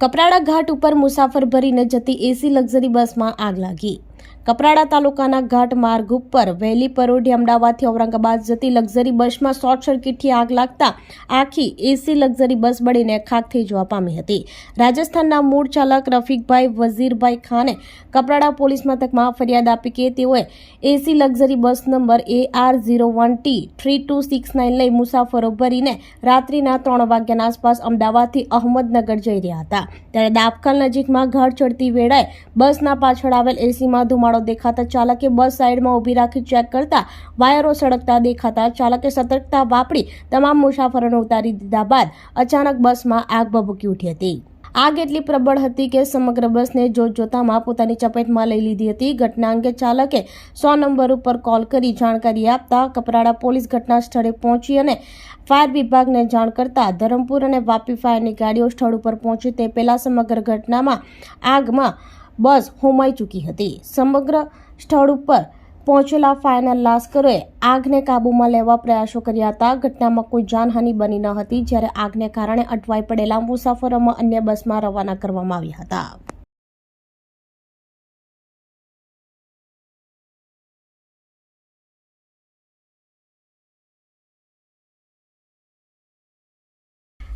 કપરાડા ઘાટ ઉપર મુસાફર ભરીને જતી એસી લક્ઝરી બસમાં આગ લાગી. કપરાડા તાલુકાના ઘાટ માર્ગ ઉપર વહેલી પરોઢી અમદાવાદથી ઔરંગાબાદ જતી લક્ઝરી બસમાં શોર્ટ સર્કિટથી આગ લાગતા આખી એસી લક્ઝરી બસ બળીને ખાક જવા પામી હતી. રાજસ્થાનના મૂળ ચાલક રફીકભાઈ વઝીરભાઈ ખાને કપરાડા પોલીસ મથકમાં ફરિયાદ આપી કે તેઓએ AC luxury bus number A R zero one T three two six nine લઈ મુસાફરો ભરીને રાત્રિના ત્રણ વાગ્યાના આસપાસ અમદાવાદથી અહમદનગર જઈ રહ્યા હતા. ત્યારે દાબકાલ નજીકમાં ઘાટ ચડતી વેળાએ બસના પાછળ આવેલ એસીમાં ધુમાડો દેખાતા ચાલકે બસ સાઈડમાં ઊભી રાખી ચેક કરતા વાયરો સળગતા દેખાતા ચાલકે સતર્કતા વાપરી તમામ મુસાફરોને ઉતારી દીધા બાદ અચાનક બસમાં આગ ભભૂકી ઉઠી હતી. આગ એટલી પ્રબળ હતી કે સમગ્ર બસને જોત જોતામાં પોતાની ચપેટમાં લઈ લીધી હતી. ઘટના અંગે ચાલકે સો નંબર ઉપર કોલ કરી જાણકારી આપતા કપરાડા પોલીસ ઘટના સ્થળે પહોંચી અને ફાયર વિભાગને જાણ કરતા ધરમપુર અને વાપી ફાયરની ગાડીઓ સ્થળ ઉપર પહોંચી તે પહેલાં સમગ્ર ઘટનામાં આગમાં બસ હોમાઈ ચૂકી હતી. સમગ્ર સ્થળ ઉપર પહોંચેલા ફાયરના લાશ્કરોએ આગને કાબૂમાં લેવા પ્રયાસો કર્યા હતા. ઘટનામાં કોઈ જાનહાનિ બની ન હતી, જ્યારે આગને કારણે અટવાઈ પડેલા મુસાફરોમાં અન્ય બસમાં રવાના કરવામાં આવ્યા હતા.